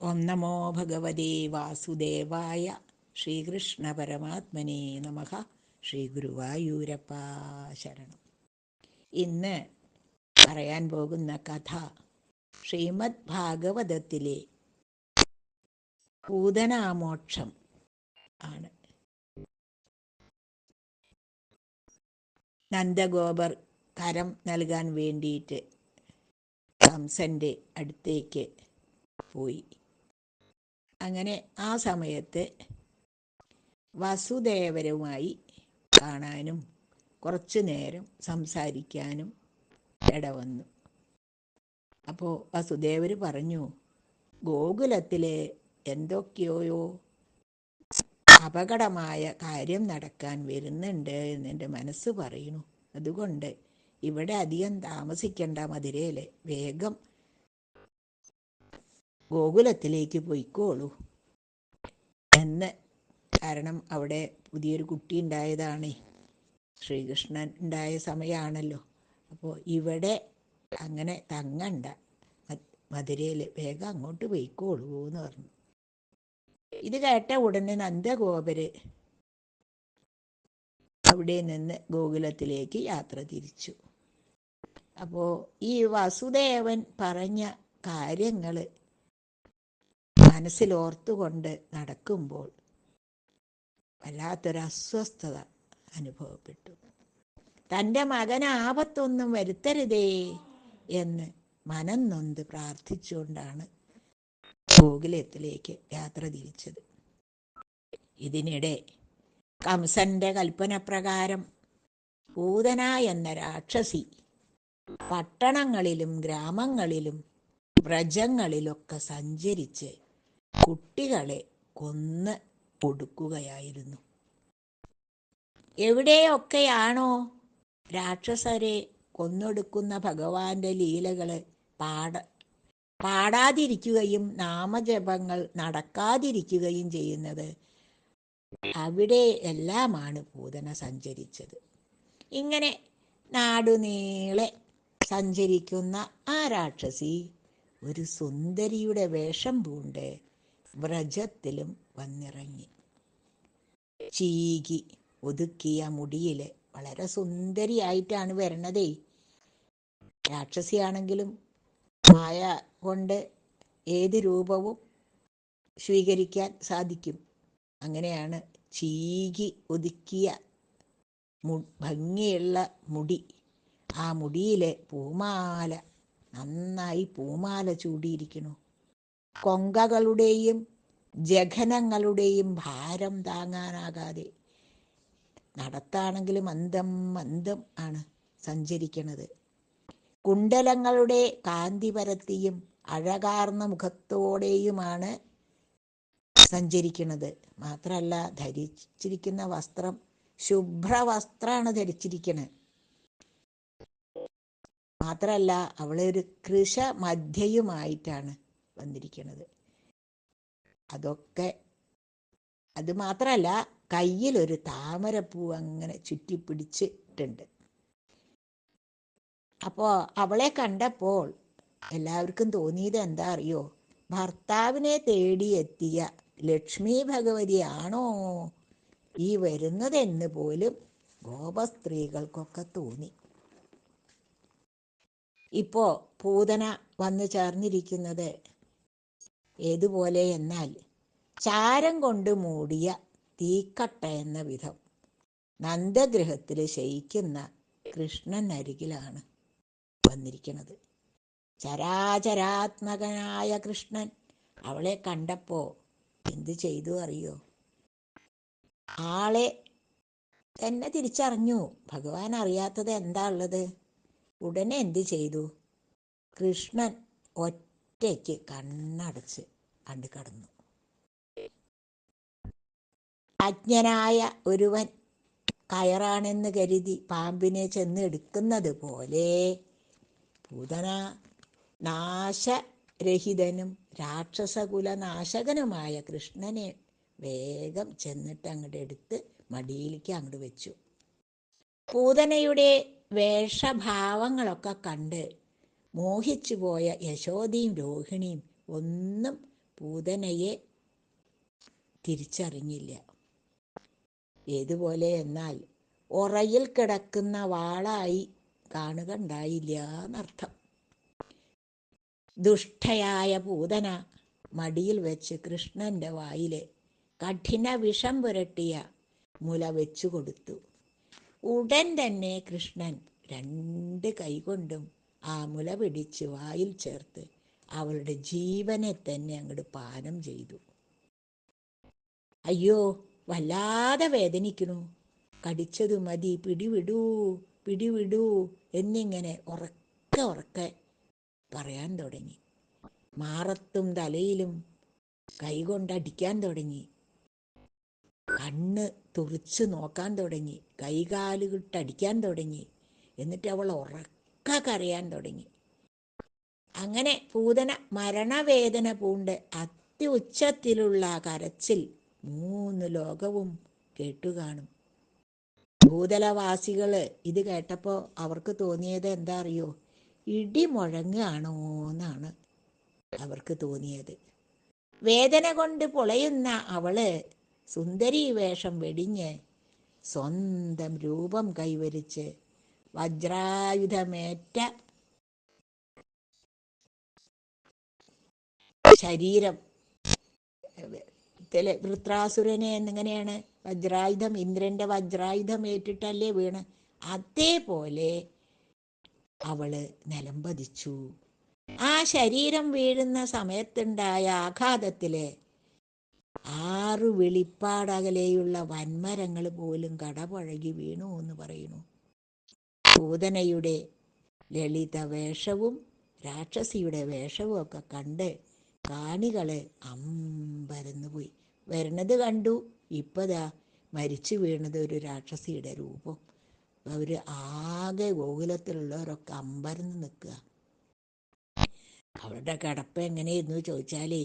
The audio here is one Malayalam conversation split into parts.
ഓം നമോ ഭഗവതേ വാസുദേവായ ശ്രീകൃഷ്ണ പരമാത്മനേ നമ. ശ്രീ ഗുരുവായൂരപ്പ ശരണം. ഇന്ന് പറയാൻ പോകുന്ന കഥ ശ്രീമദ് ഭാഗവതത്തിലെ പൂതനാമോക്ഷം ആണ്. നന്ദഗോപർ കരം നൽകാൻ വേണ്ടിയിട്ട് കംസന്റെ അടുത്തേക്ക് പോയി. അങ്ങനെ ആ സമയത്ത് വസുദേവരുമായി കാണാനും കുറച്ചു നേരം സംസാരിക്കാനും ഇടവന്നു. അപ്പോൾ വസുദേവർ പറഞ്ഞു ഗോകുലത്തിലെ എന്തൊക്കെയോയോ അപകടമായ കാര്യം നടക്കാൻ വരുന്നുണ്ട് എന്ന് എന്റെ മനസ്സ് പറയുന്നു. അതുകൊണ്ട് ഇവിടെ അധികം താമസിക്കേണ്ട മതിരയിലെ വേഗം ഗോകുലത്തിലേക്ക് പോയിക്കോളൂ. എന്ന് കാരണം അവിടെ പുതിയൊരു കുട്ടി ഉണ്ടായതാണ്. ശ്രീകൃഷ്ണൻ ഉണ്ടായ സമയമാണല്ലോ അപ്പോൾ ഇവിടെ അങ്ങനെ തങ്ങണ്ട. മധുരയിൽ വേഗം അങ്ങോട്ട് പോയിക്കോളൂ എന്ന് പറഞ്ഞു. ഇത് കേട്ട ഉടനെ നന്ദഗോപര് അവിടെ നിന്ന് ഗോകുലത്തിലേക്ക് യാത്ര തിരിച്ചു. അപ്പോൾ ഈ വസുദേവൻ പറഞ്ഞ കാര്യങ്ങൾ മനസ്സിലോർത്തുകൊണ്ട് നടക്കുമ്പോൾ വല്ലാത്തൊരു അസ്വസ്ഥത അനുഭവപ്പെട്ടു. തന്റെ മകന് ആപത്തൊന്നും വരുത്തരുതേ എന്ന് മനം നൊന്ത് പ്രാർത്ഥിച്ചുകൊണ്ടാണ് ഗോകുലത്തിലേക്ക് യാത്ര തിരിച്ചത്. ഇതിനിടെ കംസന്റെ കൽപ്പന പ്രകാരം പൂതന എന്ന രാക്ഷസി പട്ടണങ്ങളിലും ഗ്രാമങ്ങളിലും വ്രജങ്ങളിലൊക്കെ സഞ്ചരിച്ച് കുട്ടികളെ കൊന്ന് കൊടുക്കുകയായിരുന്നു. എവിടെയൊക്കെയാണോ രാക്ഷസരെ കൊന്നൊടുക്കുന്ന ഭഗവാന്റെ ലീലകൾ പാട പാടാതിരിക്കുകയും നാമജപങ്ങൾ നടക്കാതിരിക്കുകയും ചെയ്യുന്നത് അവിടെ എല്ലാമാണ് പൂതന സഞ്ചരിച്ചത്. ഇങ്ങനെ നാടുനീളെ സഞ്ചരിക്കുന്ന ആ രാക്ഷസി ഒരു സുന്ദരിയുടെ വേഷം പൂണ്ട് വ്രജത്തിലും വന്നിറങ്ങി. ചീകി ഒതുക്കിയ മുടിയിൽ വളരെ സുന്ദരിയായിട്ടാണ് വരണതേ. രാക്ഷസിയാണെങ്കിലും മായ കൊണ്ട് ഏത് രൂപവും സ്വീകരിക്കാൻ സാധിക്കും. അങ്ങനെയാണ് ചീകി ഒതുക്കിയ മു ഭംഗിയുള്ള മുടി. ആ മുടിയിലെ പൂമാല നന്നായി പൂമാല ചൂടിയിരിക്കുന്നു കൊങ്കകളുടെയും ജഘനങ്ങളുടെയും ഭാരം താങ്ങാനാകാതെ നടത്താണെങ്കിലും മന്ദം മന്ദം ആണ് സഞ്ചരിക്കുന്നത് കുണ്ടലങ്ങളുടെ കാന്തി പരത്തിയും അഴകാർന്ന മുഖത്തോടെയുമാണ് സഞ്ചരിക്കുന്നത് മാത്രമല്ല ധരിച്ചിരിക്കുന്ന വസ്ത്രം ശുഭ്രവസ്ത്രമാണ് ധരിച്ചിരിക്കുന്നത് മാത്രമല്ല അവളൊരു കൃഷ മധ്യയുമായിട്ടാണ് വന്നിരിക്കുന്നത് അതൊക്കെ അത് മാത്രമല്ല കയ്യിലൊരു താമരപ്പൂ അങ്ങനെ ചുറ്റിപ്പിടിച്ചിട്ടുണ്ട്. അപ്പോൾ അവളെ കണ്ടപ്പോൾ എല്ലാവർക്കും തോന്നിയത് എന്താ അറിയോ? ഭർത്താവിനെ തേടിയെത്തിയ ലക്ഷ്മി ഭഗവതി ആണോ ഈ വരുന്നതെന്ന് പോലും ഗോപസ്ത്രീകൾക്കൊക്കെ തോന്നി. ഇപ്പോ പൂതന വന്നു ചേർന്നിരിക്കുന്നത് ഏതുപോലെ എന്നാൽ ചാരം കൊണ്ട് മൂടിയ തീക്കട്ട എന്ന വിധം നന്ദഗൃഹത്തിൽ ശയിക്കുന്ന കൃഷ്ണൻ അരികിലാണ് വന്നിരിക്കുന്നത്. ചരാചരാത്മകനായ കൃഷ്ണൻ അവളെ കണ്ടപ്പോ എന്ത് ചെയ്തു അറിയോ? ആളെ തന്നെ തിരിച്ചറിഞ്ഞു. ഭഗവാൻ അറിയാത്തത് എന്താ ഉള്ളത്? ഉടനെ എന്ത് ചെയ്തു? കൃഷ്ണൻ ഒറ്റയ്ക്ക് കണ്ണടച്ച് കണ്ടു കടന്നു. അജ്ഞനായ ഒരുവൻ കയറാണെന്ന് കരുതി പാമ്പിനെ ചെന്ന് എടുക്കുന്നത് പോലെ പൂതന നാശരഹിതനും രാക്ഷസകുല നാശകനുമായ കൃഷ്ണനെ വേഗം ചെന്നിട്ട് അങ്ങോട്ട് എടുത്ത് മടിയിലേക്ക് അങ്ങോട്ട് വെച്ചു. പൂതനയുടെ വേഷഭാവങ്ങളൊക്കെ കണ്ട് മോഹിച്ചു പോയ യശോദയും രോഹിണിയും ഒന്നും പൂതനയെ തിരിച്ചറിഞ്ഞില്ല. ഏതുപോലെ എന്നാൽ ഉറയിൽ കിടക്കുന്ന വാളായി കാണുക ഉണ്ടായില്ല എന്നർത്ഥം ദുഷ്ടയായ പൂതന മടിയിൽ വെച്ച് കൃഷ്ണന്റെ വായിലെ കഠിന വിഷം പുരട്ടിയ മുല വെച്ചു കൊടുത്തു ഉടൻ തന്നെ കൃഷ്ണൻ രണ്ട് കൈകൊണ്ടും ആ മുല പിടിച്ച് വായിൽ ചേർത്ത് അവളുടെ ജീവനെ തന്നെ അങ്ങോട്ട് പാനം ചെയ്തു. അയ്യോ വല്ലാതെ വേദനിക്കുന്നു കടിച്ചത് മതി പിടിവിടൂ പിടിവിടൂ എന്നിങ്ങനെ ഉറക്കെ ഉറക്കെ പറയാൻ തുടങ്ങി. മാറത്തും തലയിലും കൈകൊണ്ടടിക്കാൻ തുടങ്ങി. കണ്ണ് തുറിച്ച് നോക്കാൻ തുടങ്ങി. കൈകാലുകിട്ടടിക്കാൻ തുടങ്ങി. എന്നിട്ട് അവൾ ഉറക്ക കരയാൻ തുടങ്ങി. അങ്ങനെ പൂതന മരണവേദന പൂണ്ട് അത്യുച്ചത്തിലുള്ള കരച്ചിൽ മൂന്ന് ലോകവും കേട്ടുകാണും ഭൂതലവാസികൾ ഇത് കേട്ടപ്പോൾ അവർക്ക് തോന്നിയത് എന്താ അറിയോ? ഇടി മുഴങ്ങുകയാണോ എന്നാണ് അവർക്ക് തോന്നിയത്. വേദന കൊണ്ട് പൊളയുന്ന അവൾ സുന്ദരി വേഷം വെടിഞ്ഞ് സ്വന്തം രൂപം കൈവരിച്ച് വജ്രായുധമേറ്റ ശരീരം. വൃത്രാസുരനെ എന്നിങ്ങനെയാണ് വജ്രായുധം ഇന്ദ്രന്റെ വജ്രായുധം ഏറ്റിട്ടല്ലേ വീണ്. അതേപോലെ അവൾ നിലംപതിച്ചു ആ ശരീരം വീഴുന്ന സമയത്തുണ്ടായ ആഘാതത്തിൽ ആറു വെളിപ്പാടകലെയുള്ള വന്മരങ്ങൾ പോലും കടപഴകി വീണു എന്ന് പറയുന്നു. പൂതനയുടെ ലളിത വേഷവും രാക്ഷസിയുടെ വേഷവും ഒക്കെ കണ്ട് കാണികൾ അമ്പരന്നു പോയി. വരണത് കണ്ടു. ഇപ്പതാ മരിച്ചു വീണത് ഒരു രാക്ഷസിയുടെ രൂപം. അവർ ആകെ ഗോകുലത്തിലുള്ളവരൊക്കെ അമ്പരന്ന് നിൽക്കുക. അവരുടെ കിടപ്പ് എങ്ങനെയായിരുന്നു ചോദിച്ചാലേ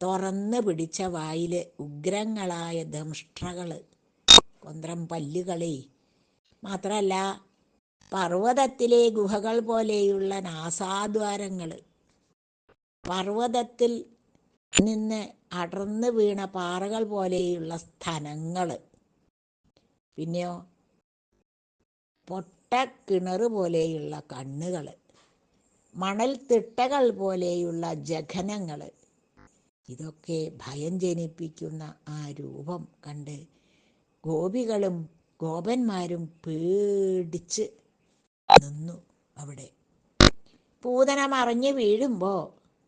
തുറന്ന് പിടിച്ച വായിൽ ഉഗ്രങ്ങളായ ദംഷ്ട്രകൾ കൊന്ത്രം പല്ലുകളെ. മാത്രമല്ല പർവതത്തിലെ ഗുഹകൾ പോലെയുള്ള നാസാദ്വാരങ്ങൾ പർവതത്തിൽ നിന്ന് അടർന്നു വീണ പാറകൾ പോലെയുള്ള സ്ഥലങ്ങൾ പിന്നെയോ പൊട്ട കിണറ് പോലെയുള്ള കണ്ണുകൾ മണൽത്തിട്ടകൾ പോലെയുള്ള ജഘനങ്ങൾ ഇതൊക്കെ ഭയം ജനിപ്പിക്കുന്ന ആ രൂപം കണ്ട് ഗോപികളും ഗോപന്മാരും പേടിച്ച് നിന്നു അവിടെ. പൂതന മറിഞ്ഞു വീഴുമ്പോൾ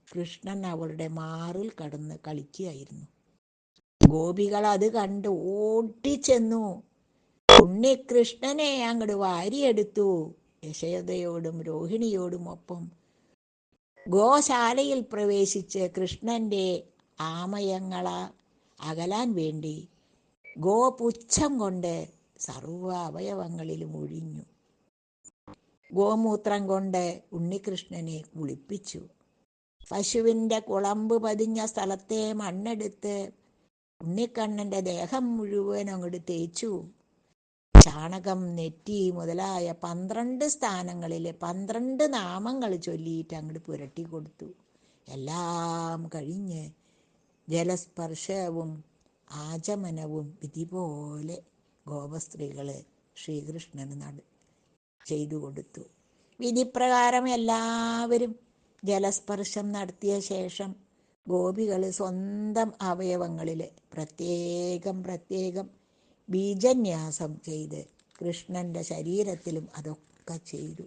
കൃഷ്ണൻ അവളുടെ മാറിൽ കടന്ന് കളിക്കുകയായിരുന്നു. ഗോപികൾ അത് കണ്ട് ഓടിച്ചെന്നു. ഉണ്ണികൃഷ്ണനെ അങ്ങോട്ട് വാരിയെടുത്തു. യശോദയോടും രോഹിണിയോടും ഒപ്പം ഗോശാലയിൽ പ്രവേശിച്ച് കൃഷ്ണന്റെ ആമയങ്ങള അകലാൻ വേണ്ടി ഗോപുച്ഛം കൊണ്ട് സർവ അവയവങ്ങളിലും ഒഴിഞ്ഞു. ഗോമൂത്രം കൊണ്ട് ഉണ്ണികൃഷ്ണനെ കുളിപ്പിച്ചു. പശുവിന്റെ കുളമ്പ് പതിഞ്ഞ സ്ഥലത്തെ മണ്ണെടുത്ത് ഉണ്ണിക്കണ്ണന്റെ ദേഹം മുഴുവൻ അങ്ങോട്ട് തേച്ചു. ചാണകം നെറ്റി മുതലായ പന്ത്രണ്ട് സ്ഥാനങ്ങളിൽ പന്ത്രണ്ട് നാമങ്ങൾ ചൊല്ലിയിട്ട് അങ്ങോട്ട് പുരട്ടി കൊടുത്തു. എല്ലാം കഴിഞ്ഞ് ജലസ്പർശവും ആചമനവും ഇതുപോലെ ഗോപസ്ത്രീകൾ ശ്രീകൃഷ്ണന് നട ചെയ്തു കൊടുത്തു. വിധിപ്രകാരം എല്ലാവരും ജലസ്പർശം നടത്തിയ ശേഷം ഗോപികൾ സ്വന്തം അവയവങ്ങളിൽ പ്രത്യേകം പ്രത്യേകം ബീജന്യാസം ചെയ്ത് കൃഷ്ണന്റെ ശരീരത്തിലും അതൊക്കെ ചെയ്തു.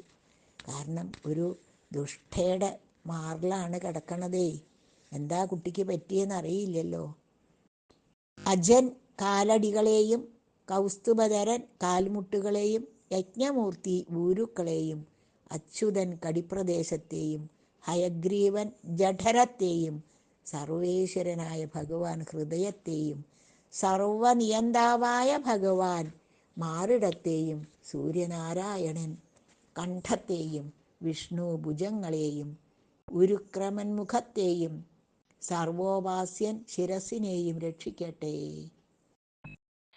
കാരണം ഒരു ദുഷ്ടയുടെ മാറിലാണ് കിടക്കണതേ. എന്താ കുട്ടിക്ക് പറ്റിയെന്ന് അറിയില്ലല്ലോ. അജൻ കാലടികളെയും കൗസ്തുഭധരൻ കാൽമുട്ടുകളെയും യജ്ഞമൂർത്തി ഗുരുക്കളെയും അച്യുതൻ കടിപ്രദേശത്തെയും ഹയഗ്രീവൻ ജഠരത്തെയും സർവേശ്വരനായ ഭഗവാൻ ഹൃദയത്തെയും സർവനിയന്താവായ ഭഗവാൻ മാറിടത്തെയും സൂര്യനാരായണൻ കണ്ഠത്തെയും വിഷ്ണു ഭുജങ്ങളെയും ഉരുക്രമൻ മുഖത്തെയും സർവോപാസ്യൻ ശിരസിനെയും രക്ഷിക്കട്ടെ.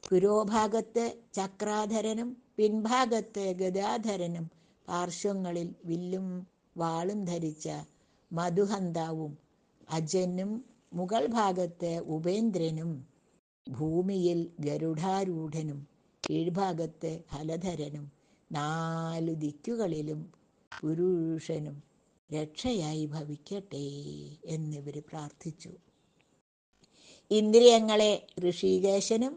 പുരോഭാഗത്ത് ചക്രാധരനും പിൻഭാഗത്ത് ഗദാധരനും പാർശ്വങ്ങളിൽ വില്ലും വാളും ധരിച്ച മധുഹന്താവും അജനും മുകൾ ഭാഗത്ത് ഉപേന്ദ്രനും ഭൂമിയിൽ ഗരുഡാരൂഢനും കീഴ്ഭാഗത്ത് ഹലധരനും നാലു ദിക്കുകളിലും പുരുഷനും രക്ഷയായി ഭവിക്കട്ടെ എന്നിവർ പ്രാർത്ഥിച്ചു. ഇന്ദ്രിയങ്ങളെ ഋഷികേശനും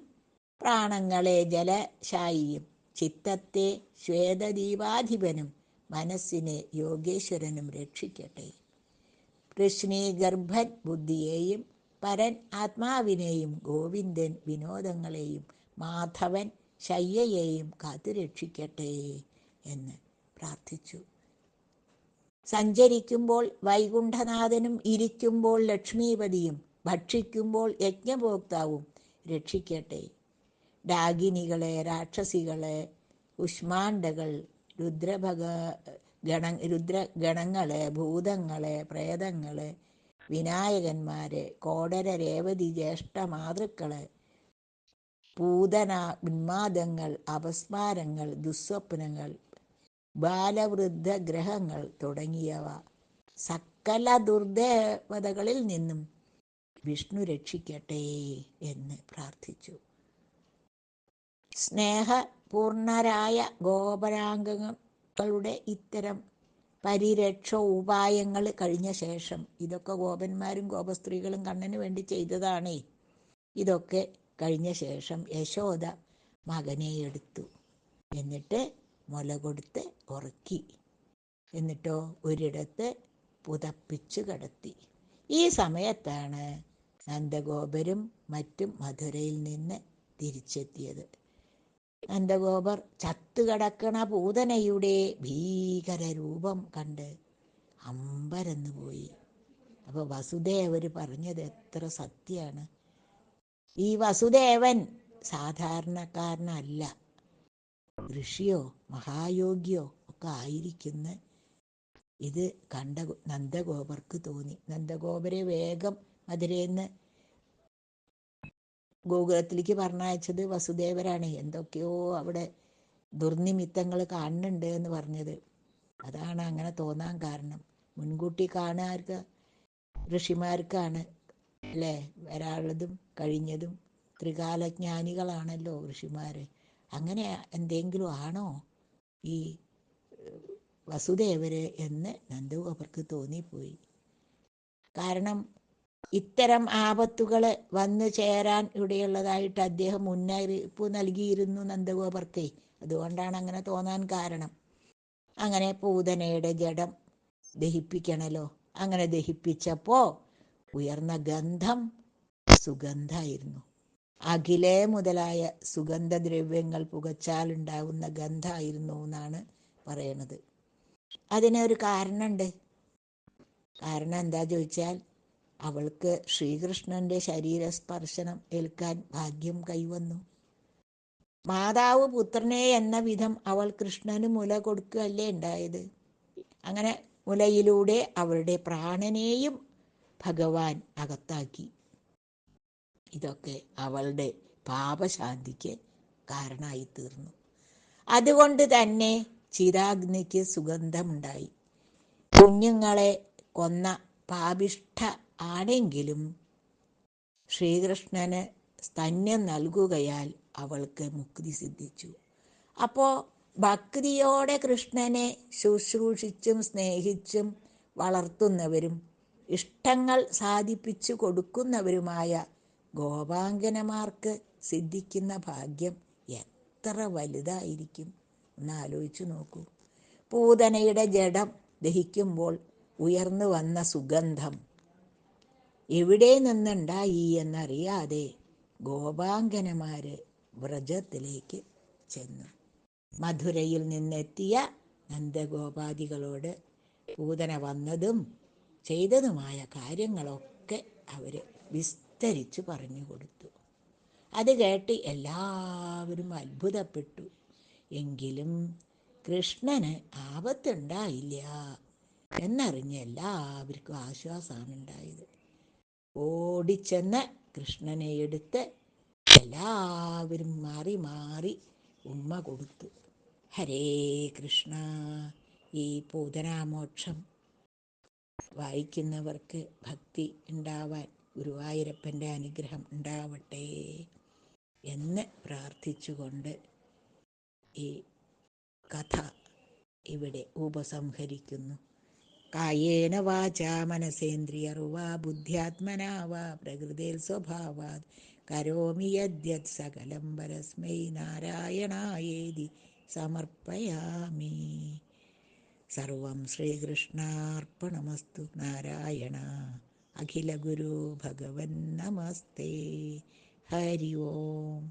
പ്രാണങ്ങളെ ജലശായിയും ചിത്തത്തെ ശ്വേതദീപാധിപനും മനസ്സിനെ യോഗേശ്വരനും രക്ഷിക്കട്ടെ. കൃഷ്ണി ഗർഭൻ ബുദ്ധിയെയും പരൻ ആത്മാവിനെയും ഗോവിന്ദൻ വിനോദങ്ങളെയും മാധവൻ ശയ്യയെയും കാത്തുരക്ഷിക്കട്ടെ എന്ന് പ്രാർത്ഥിച്ചു. സഞ്ചരിക്കുമ്പോൾ വൈകുണ്ഠനാഥനും ഇരിക്കുമ്പോൾ ലക്ഷ്മീപതിയും ഭക്ഷിക്കുമ്പോൾ യജ്ഞഭോക്താവും രക്ഷിക്കട്ടെ. ഡാഗിനികളെ രാക്ഷസികളെ ഉഷ്മാണ്ഡകൾ രുദ്രഭഗ ഗണ രുദ്രഗണങ്ങളെ ഭൂതങ്ങളെ പ്രേതങ്ങളെ വിനായകന്മാരെ കോടര രേവതി ജ്യേഷ്ഠ മാതൃക്കളെ പൂതന ഉന്മാദങ്ങൾ അപസ്മാരങ്ങൾ ദുസ്വപ്നങ്ങൾ ബാലവൃദ്ധ ഗ്രഹങ്ങൾ തുടങ്ങിയവ സകല ദുർദേവതകളിൽ നിന്നും വിഷ്ണു രക്ഷിക്കട്ടെ എന്ന് പ്രാർത്ഥിച്ചു. സ്നേഹപൂർണരായ ഗോപരാംഗങ്ങളുടെ ഇത്തരം പരിരക്ഷ ഉപായങ്ങൾ കഴിഞ്ഞ ശേഷം ഇതൊക്കെ ഗോപന്മാരും ഗോപസ്ത്രീകളും കണ്ണന് വേണ്ടി ചെയ്തതാണേ. ഇതൊക്കെ കഴിഞ്ഞ ശേഷം യശോദ മകനെ എടുത്തു. എന്നിട്ട് മുല കൊടുത്ത് ഉറക്കി. എന്നിട്ടോ ഒരിടത്ത് പുതപ്പിച്ചു കടത്തി. ഈ സമയത്താണ് നന്ദഗോപരും മറ്റും മധുരയിൽ നിന്ന് തിരിച്ചെത്തിയത്. നന്ദഗോപർ ചത്തുകിടക്കണ പൂതനയുടെ ഭീകര രൂപം കണ്ട് അമ്പരന്ന് പോയി. അപ്പോൾ വസുദേവർ പറഞ്ഞത് എത്ര സത്യമാണ് ഈ വസുദേവൻ സാധാരണക്കാരനല്ല. ഋഷിയോ മഹായോഗിയോ ഒക്കെ ആയിരിക്കുന്ന ഇത് കണ്ട നന്ദഗോപർക്ക് തോന്നി. നന്ദഗോപരെ വേഗം മധുരേന്ന് ഗോകുലത്തിലേക്ക് പറഞ്ഞയച്ചത് വസുദേവരാണ്. എന്തൊക്കെയോ അവിടെ ദുർനിമിത്തങ്ങൾ കാണുന്നുണ്ട് എന്ന് പറഞ്ഞത്. അതാണ് അങ്ങനെ തോന്നാൻ കാരണം. മുൻകൂട്ടി കാണാർക്ക് ഋഷിമാർക്കാണ് അല്ലേ? വരാനുള്ളതും കഴിഞ്ഞതും ത്രികാലജ്ഞാനികളാണല്ലോ ഋഷിമാർ അങ്ങനെ എന്തെങ്കിലും ആണോ ഈ വസുദേവര് എന്ന് നന്ദഗോപർക്ക് തോന്നിപ്പോയി. കാരണം ഇത്തരം ആപത്തുകൾ വന്നു ചേരാൻ ഇവിടെയുള്ളതായിട്ട് അദ്ദേഹം മുന്നറിയിപ്പ് നൽകിയിരുന്നു നന്ദഗോപർക്ക് അതുകൊണ്ടാണ് അങ്ങനെ തോന്നാൻ കാരണം. അങ്ങനെ പൂതനയുടെ ജഡം ദഹിപ്പിക്കണല്ലോ. അങ്ങനെ ദഹിപ്പിച്ചപ്പോൾ ഉയർന്ന ഗന്ധം സുഗന്ധമായിരുന്നു അഖിലേ മുതലായ സുഗന്ധദ്രവ്യങ്ങൾ പുകച്ചാൽ ഉണ്ടാകുന്ന ഗന്ധമായിരുന്നു എന്നാണ് പറയണത്. അതിനൊരു കാരണമുണ്ട്. കാരണം എന്താ ചോദിച്ചാൽ അവൾക്ക് ശ്രീകൃഷ്ണന്റെ ശരീരസ്പർശനം ഏൽക്കാൻ ഭാഗ്യം കൈവന്നു. മാതാവ് പുത്രനെ എന്ന വിധം അവൾ കൃഷ്ണന് മുല കൊടുക്കുകയല്ലേ ഉണ്ടായത് അങ്ങനെ മുലയിലൂടെ അവളുടെ പ്രാണനെയും ഭഗവാൻ അകത്താക്കി. ഇതൊക്കെ അവളുടെ പാപശാന്തിക്ക് കാരണമായി തീർന്നു അതുകൊണ്ട് തന്നെ ചിരാഗ്നിക്ക് സുഗന്ധമുണ്ടായി. കുഞ്ഞുങ്ങളെ കൊന്ന പാപിഷ്ഠ ആണെങ്കിലും ശ്രീകൃഷ്ണന് സ്തന്യം നൽകുകയാൽ അവൾക്ക് മുക്തി സിദ്ധിച്ചു. അപ്പോൾ ഭക്തിയോടെ കൃഷ്ണനെ ശുശ്രൂഷിച്ചും സ്നേഹിച്ചും വളർത്തുന്നവരും ഇഷ്ടങ്ങൾ സാധിപ്പിച്ചു കൊടുക്കുന്നവരുമായ ഗോപാങ്കനമാർക്ക് സിദ്ധിക്കുന്ന ഭാഗ്യം എത്ര വലുതായിരിക്കും? ഒന്ന് ആലോചിച്ചു നോക്കൂ. പൂതനയുടെ ജഡം ദഹിക്കുമ്പോൾ ഉയർന്നു വന്ന സുഗന്ധം എവിടെ നിന്നുണ്ടായി എന്നറിയാതെ ഗോപാങ്കനമാര് വ്രജത്തിലേക്ക് ചെന്നു. മധുരയിൽ നിന്നെത്തിയ നന്ദഗോപാദികളോട് പൂതന വന്നതും ചെയ്തതുമായ കാര്യങ്ങളൊക്കെ അവർ വിസ്തരിച്ചു പറഞ്ഞു കൊടുത്തു അത് കേട്ട് എല്ലാവരും അത്ഭുതപ്പെട്ടു. എങ്കിലും കൃഷ്ണന് ആപത്തുണ്ടായില്ല എന്നറിഞ്ഞ് എല്ലാവർക്കും ആശ്വാസമാണ് ഉണ്ടായത്. ഓടിച്ചെന്ന് കൃഷ്ണനെ എടുത്ത് എല്ലാവരും മാറി മാറി ഉമ്മ കൊടുത്തു. ഹരേ കൃഷ്ണ ഈ പൂതനാമോക്ഷം വായിക്കുന്നവർക്ക് ഭക്തി ഉണ്ടാവാൻ ഗുരുവായൂരപ്പന്റെ അനുഗ്രഹം ഉണ്ടാവട്ടെ എന്ന് പ്രാർത്ഥിച്ചുകൊണ്ട് ഈ കഥ ഇവിടെ ഉപസംഹരിക്കുന്നു. കായേന വാച മനസേന്ദ്രിയർവാ ബുദ്ധ്യാത്മനാ വാ പ്രകൃതിൽ സ്വഭാവാത് കരോമി യദ്യത് സകലം പരസ്മൈ നാരായണായേതി സമർപ്പയാമി സർവം ശ്രീകൃഷ്ണാർപ്പണമസ്തു നാരായണ അഖില ഗുരു ഭഗവൻ നമസ്തേ ഹരി ഓം